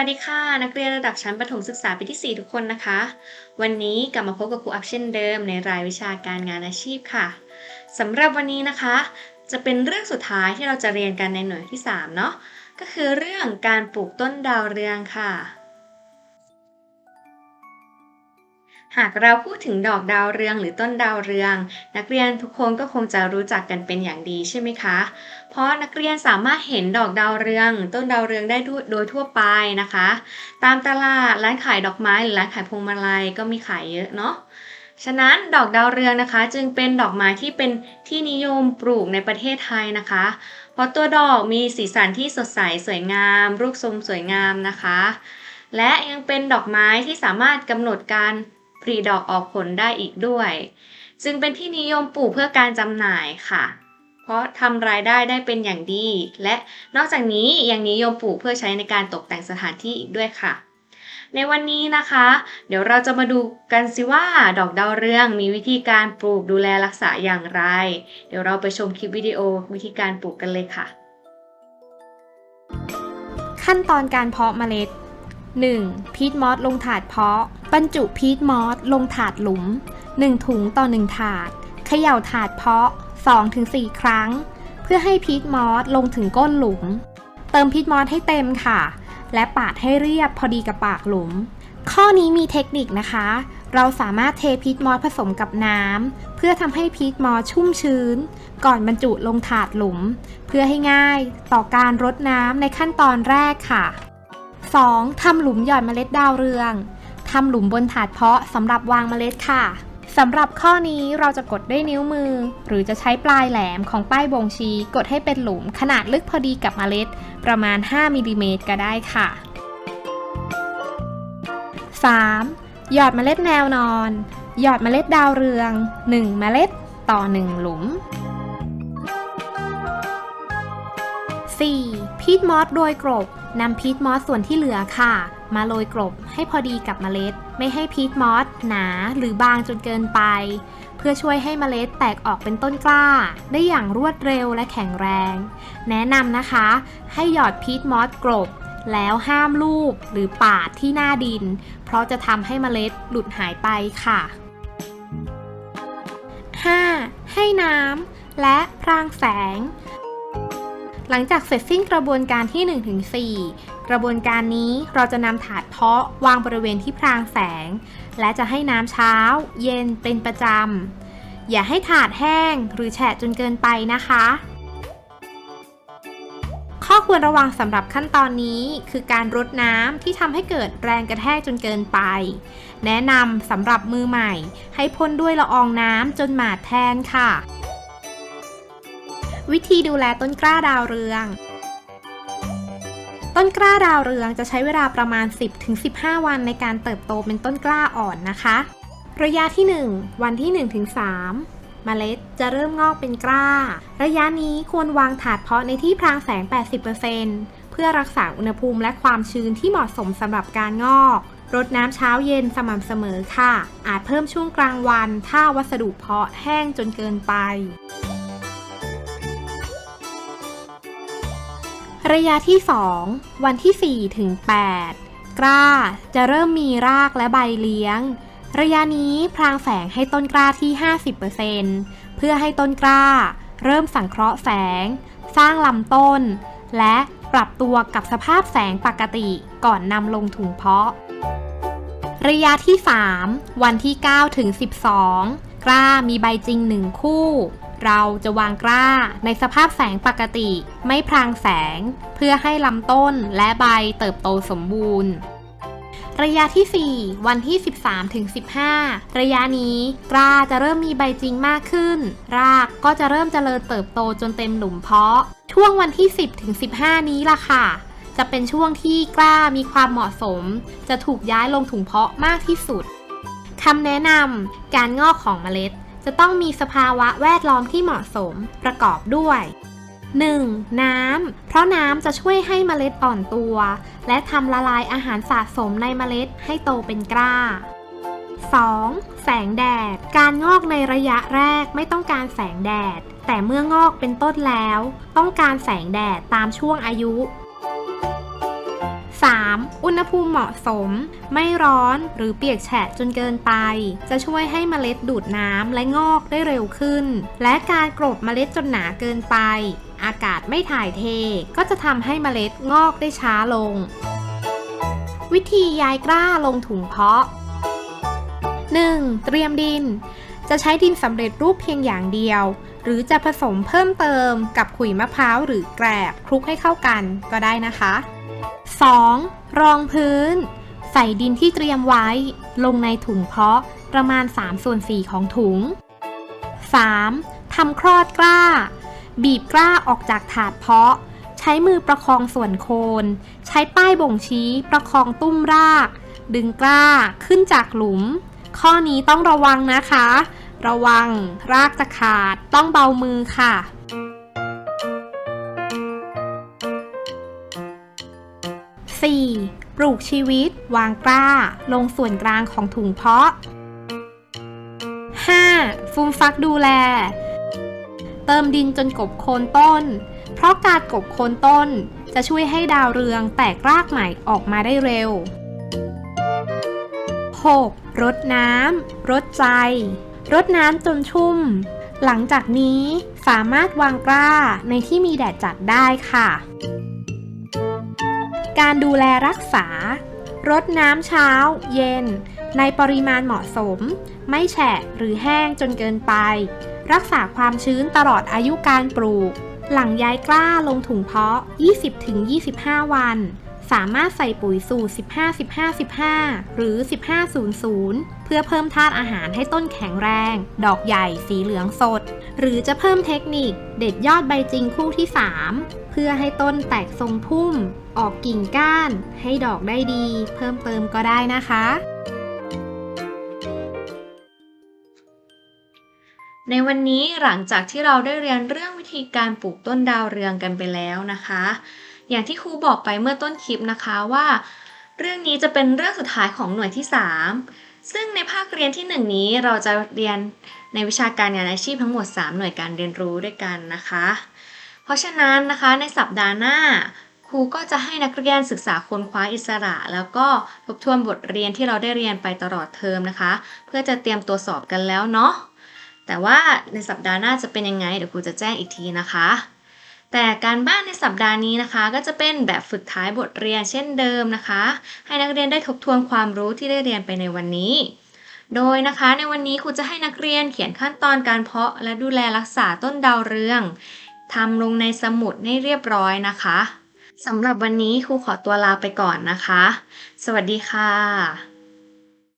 สวัสดีค่ะ นักเรียนระดับชั้นประถมศึกษาปีที่ 4 ทุกคนนะคะ วันนี้กลับมาพบกับครูอัพเช่นเดิมในรายวิชาการงานอาชีพค่ะสำหรับวันนี้นะคะ จะเป็นเรื่องสุดท้ายที่เราจะเรียนกันในหน่วยที่ 3 เนาะก็คือเรื่องการปลูกต้นดาวเรืองค่ะ หากเราพูดถึงดอกดาวเรืองหรือต้นดาวเรือง นักเรียนทุกคนก็คงจะรู้จักกันเป็นอย่างดีใช่ไหมคะ เพราะนักเรียนสามารถเห็นดอกดาวเรือง ต้นดาวเรืองได้โดยทั่วไปนะคะ ตามตลาดร้านขายดอกไม้หรือร้านขายพวงมาลัยก็มีขายเยอะเนาะฉะนั้นดอกดาวเรืองนะคะ จึงเป็นดอกไม้ที่เป็นที่นิยมปลูกในประเทศไทยนะคะ เพราะตัวดอกมีสีสันที่สดใสสวยงาม รูปทรงสวยงามนะคะ และยังเป็นดอกไม้ที่สามารถกำหนดการ ผลิดอกออกผลได้อีกด้วย จึงเป็นที่นิยมปลูกเพื่อการจำหน่ายค่ะ เพราะทำรายได้ได้เป็นอย่างดี และนอกจากนี้ยังนิยมปลูกเพื่อใช้ในการตกแต่งสถานที่อีกด้วยค่ะในวันนี้นะคะ เดี๋ยวเราจะมาดูกันสิว่าดอกดาวเรืองมีวิธีการปลูกดูแลรักษาอย่างไร เดี๋ยวเราไปชมคลิปวิดีโอวิธีการปลูกกันเลยค่ะ ขั้นตอนการเพาะเมล็ด 1. พีทมอสลงถาดเพาะ บรรจุพีทมอสลงถาดหลุม 1 ถุงต่อ 1 ถาด เขย่าถาดเพาะ 2-4 ครั้ง เพื่อให้พีทมอสลงถึงก้นหลุม เติมพีทมอสให้เต็มค่ะ และปาดให้เรียบพอดีกับปากหลุม ข้อนี้มีเทคนิคนะคะ เราสามารถเทพีทมอสผสมกับน้ำเพื่อทำให้พีทมอสชุ่มชื้น ก่อนบรรจุลงถาดหลุม เพื่อให้ง่ายต่อการรดน้ำในขั้นตอนแรกค่ะ 2. ทำหลุมหย่อนเมล็ดดาวเรืองทำหลุมบนถาดเพาะสำหรับวางเมล็ดค่ะสำหรับข้อนี้เราจะกดด้วยนิ้วมือ หรือจะใช้ปลายแหลมของป้ายบ่งชี้กดให้เป็นหลุมขนาดลึกพอดีกับเมล็ด ประมาณ 5มิลลิเมตรก็ได้ค่ะ 3. หยอดเมล็ดแนวนอน หยอดเมล็ดดาวเรือง 1 เมล็ดต่อ 1 หลุม 4. พีทมอสโรยกรบ นำพีทมอสส่วนที่เหลือค่ะ มาโรยกรบให้พอดีกับเมล็ด ไม่ให้พีทมอสหนาหรือบางจนเกินไป เพื่อช่วยให้เมล็ดแตกออกเป็นต้นกล้า ได้อย่างรวดเร็วและแข็งแรง แนะนำนะคะ ให้หยอดพีทมอสกรบแล้วห้ามลูบหรือปาดที่หน้าดิน เพราะจะทำให้เมล็ดหลุดหายไปค่ะ 5. ให้น้ำและพรางแสง หลังจากเสร็จสิ้นกระบวนการที่ 1-4 กระบวนการนี้เราจะนำถาดเพาะวางบริเวณที่พรางแสง และจะให้น้ำเช้า เย็นเป็นประจำ อย่าให้ถาดแห้งหรือแฉะจนเกินไปนะคะ ข้อควรระวังสำหรับขั้นตอนนี้คือการรดน้ำที่ทำให้เกิดแรงกระแทกจนเกินไป แนะนำสำหรับมือใหม่ ให้พ่นด้วยละอองน้ำจนหมาดแทนค่ะ วิธีดูแลต้นกล้าดาวเรือง ต้นกล้าดาวเรืองจะใช้เวลาประมาณ 10-15 วันในการเติบโตเป็นต้นกล้าอ่อนนะคะ ระยะที่ 1 วันที่ 1-3เมล็ดจะเริ่มงอกเป็นกล้า ระยะนี้ควรวางถาดเพาะในที่พรางแสง 80%เพื่อรักษาอุณหภูมิและความชื้นที่เหมาะสมสำหรับการงอก รดน้ำเช้าเย็นสม่ำเสมอค่ะ อาจเพิ่มช่วงกลางวัน ถ้าวัสดุเพาะแห้งจนเกินไป ระยะที่ 2 วันที่ 4 ถึง 8 กล้าจะเริ่มมีรากและใบเลี้ยง ระยะนี้พรางแสงให้ต้นกล้าที่ 50%เพื่อให้ต้นกล้า เริ่มสังเคราะห์แสง สร้างลำต้น และปรับตัวกับสภาพแสงปกติก่อนนำลงถุงเพาะ ระยะที่ 3 วันที่ 9 ถึง 12 กล้ามีใบจริง 1 คู่ เราจะวางกล้าในสภาพแสงปกติ ไม่พรางแสง เพื่อให้ลำต้นและใบเติบโตสมบูรณ์ ระยะที่ 4 วันที่ 13ถึง15 ระยะนี้กล้าจะเริ่มมีใบจริงมากขึ้น รากก็จะเริ่มเจริญเติบโตจนเต็มหลุมเพาะ ช่วงวันที่ 10ถึง15 นี้ล่ะค่ะจะเป็นช่วงที่กล้ามีความเหมาะสม จะถูกย้ายลงถุงเพาะมากที่สุด คำแนะนำการงอกของเมล็ด จะต้องมีสภาวะแวดล้อมที่เหมาะสมประกอบด้วย 1. น้ำ เพราะน้ำจะช่วยให้เมล็ดอ่อนตัว และทำละลายอาหารสะสมในเมล็ดให้โตเป็นกล้า 2. แสงแดด การงอกในระยะแรกไม่ต้องการแสงแดด แต่เมื่องอกเป็นต้นแล้ว ต้องการแสงแดดตามช่วงอายุ 3. อุณหภูมิเหมาะสม ไม่ร้อนหรือเปียกแฉะจนเกินไป จะช่วยให้เมล็ดดูดน้ำและงอกได้เร็วขึ้น และการกรบเมล็ดจนหนาเกินไป อากาศไม่ถ่ายเท ก็จะทำให้เมล็ดงอกได้ช้าลง วิธีย้ายกล้าลงถุงเพาะ 1. เตรียมดิน จะใช้ดินสำเร็จรูปเพียงอย่างเดียว หรือจะผสมเพิ่มเติมกับขุยมะพร้าวหรือแกลบคลุกให้เข้ากันก็ได้นะคะ 2. รองพื้น ใส่ดินที่เตรียมไว้ ลงในถุงเพาะประมาณ3ส่วน4ของถุง 3. ทำคลอดกล้า บีบกล้าออกจากถาดเพาะ ใช้มือประคองส่วนโคน ใช้ป้ายบ่งชี้ประคองตุ้มราก ดึงกล้าขึ้นจากหลุม ข้อนี้ต้องระวังนะคะ ระวังรากจะขาดต้องเบามือค่ะ 4. ปลูกชีวิต วางกล้า ลงส่วนกลางของถุงเพาะ 5. ฟูมฟักดูแล เติมดินจนกบโคนต้น เพราะการกบโคนต้นจะช่วยให้ดาวเรืองแตกรากใหม่ออกมาได้เร็ว 6. รดน้ำรดใจ รดน้ำจนชุ่ม หลังจากนี้สามารถวางกล้าในที่มีแดดจัดได้ค่ะ การดูแลรักษา รดน้ำเช้า เย็น ในปริมาณเหมาะสม ไม่แฉะหรือแห้งจนเกินไป รักษาความชื้นตลอดอายุการปลูก หลังย้ายกล้าลงถุงเพาะ 20-25 วัน สามารถใส่ปุ๋ยสูตร 15-15-15 หรือ 15-00 เพื่อเพิ่มธาตุอาหารให้ต้นแข็งแรง ดอกใหญ่สีเหลืองสด หรือจะเพิ่มเทคนิค เด็ดยอดใบจริงคู่ที่ 3 เพื่อให้ต้นแตกทรงพุ่ม ออกกิ่งก้าน ให้ดอกได้ดี เพิ่มเติมก็ได้นะคะในวันนี้หลังจากที่เราได้เรียนเรื่องวิธีการปลูกต้นดาวเรืองกันไปแล้วนะคะ อย่างที่ครูบอกไปเมื่อต้นคลิปนะคะว่า เรื่องนี้จะเป็นเรื่องสุดท้ายของหน่วยที่ 3 ซึ่งในภาคเรียนที่ 1 นี้เราจะเรียนในวิชาการงานอาชีพทั้งหมด 3 หน่วยการเรียนรู้ด้วยกันนะคะ เพราะฉะนั้นนะคะในสัปดาห์หน้าครูก็จะให้นักเรียนศึกษาค้นคว้าอิสระ แล้วก็ทบทวนบทเรียนที่เราได้เรียนไปตลอดเทอมนะคะ เพื่อจะเตรียมตัวสอบกันแล้วเนาะแต่ว่าในสัปดาห์หน้าจะเป็นยังไงเดี๋ยวครูจะแจ้งอีกทีนะคะ แต่การบ้านในสัปดาห์นี้นะคะ ก็จะเป็นแบบฝึกท้ายบทเรียนเช่นเดิมนะคะ ให้นักเรียนได้ทบทวนความรู้ที่ได้เรียนไปในวันนี้ โดยนะคะในวันนี้ครูจะให้นักเรียนเขียนขั้นตอนการเพาะและดูแลรักษาต้นดาวเรืองทำลงในสมุดให้เรียบร้อยนะคะสำหรับวันนี้ครูขอตัวลาไปก่อนนะคะ สวัสดีค่ะ